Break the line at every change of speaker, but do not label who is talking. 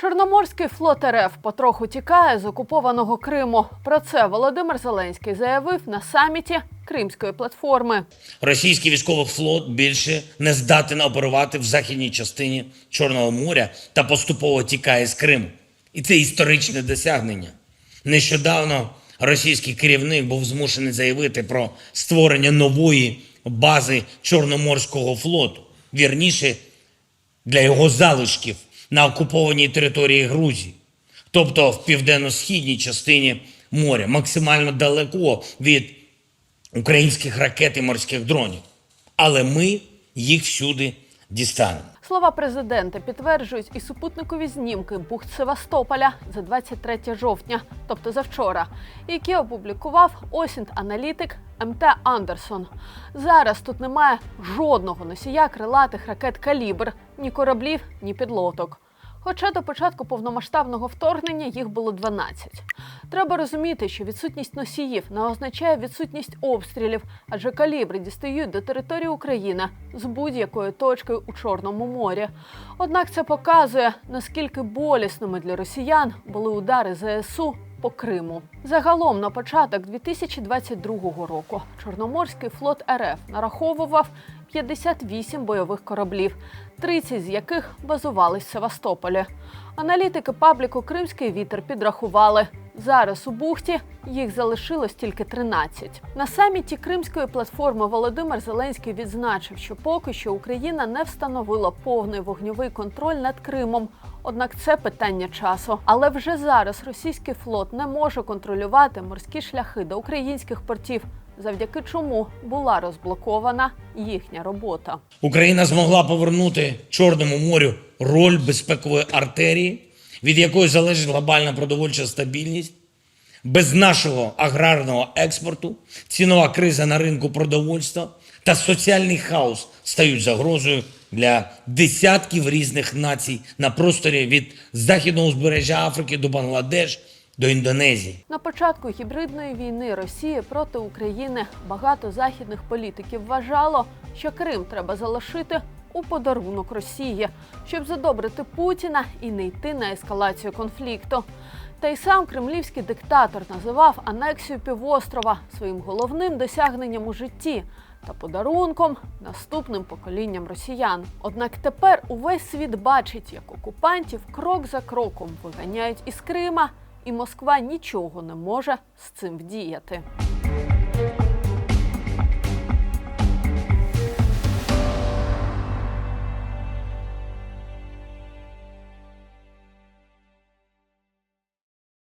Чорноморський флот РФ потроху тікає з окупованого Криму. Про це Володимир Зеленський заявив на саміті Кримської платформи.
Російський військовий флот більше не здатен оперувати в західній частині Чорного моря та поступово тікає з Криму. І це історичне досягнення. Нещодавно російський керівник був змушений заявити про створення нової бази Чорноморського флоту, вірніше для його залишків на окупованій території Грузії, тобто в південно-східній частині моря, максимально далеко від українських ракет і морських дронів. Але ми їх всюди дістанемо.
Слова президента підтверджують і супутникові знімки бухт Севастополя за 23 жовтня, тобто завчора, які опублікував осінт-аналітик МТ Андерсон. Зараз тут немає жодного носія крилатих ракет калібр, ні кораблів, ні підлодок. Хоча до початку повномасштабного вторгнення їх було 12. Треба розуміти, що відсутність носіїв не означає відсутність обстрілів, адже калібри дістають до території України з будь-якої точки у Чорному морі. Однак це показує, наскільки болісними для росіян були удари ЗСУ по Криму. Загалом на початок 2022 року Чорноморський флот РФ нараховував 58 бойових кораблів, 30 з яких базувались в Севастополі. Аналітики пабліку Кримський вітер підрахували. Зараз у бухті їх залишилось тільки 13. На саміті Кримської платформи Володимир Зеленський відзначив, що поки що Україна не встановила повний вогньовий контроль над Кримом. Однак це питання часу. Але вже зараз російський флот не може контролювати морські шляхи до українських портів, завдяки чому була розблокована їхня робота.
Україна змогла повернути Чорному морю роль безпекової артерії, від якої залежить глобальна продовольча стабільність. Без нашого аграрного експорту цінова криза на ринку продовольства та соціальний хаос стають загрозою для десятків різних націй на просторі від західного узбережжя Африки до Бангладеш до Індонезії.
На початку гібридної війни Росії проти України багато західних політиків вважало, що Крим треба залишити у подарунок Росії, щоб задобрити Путіна і не йти на ескалацію конфлікту. Та й сам кремлівський диктатор називав анексію півострова своїм головним досягненням у житті та подарунком наступним поколінням росіян. Однак тепер увесь світ бачить, як окупантів крок за кроком виганяють із Крима, і Москва нічого не може з цим вдіяти.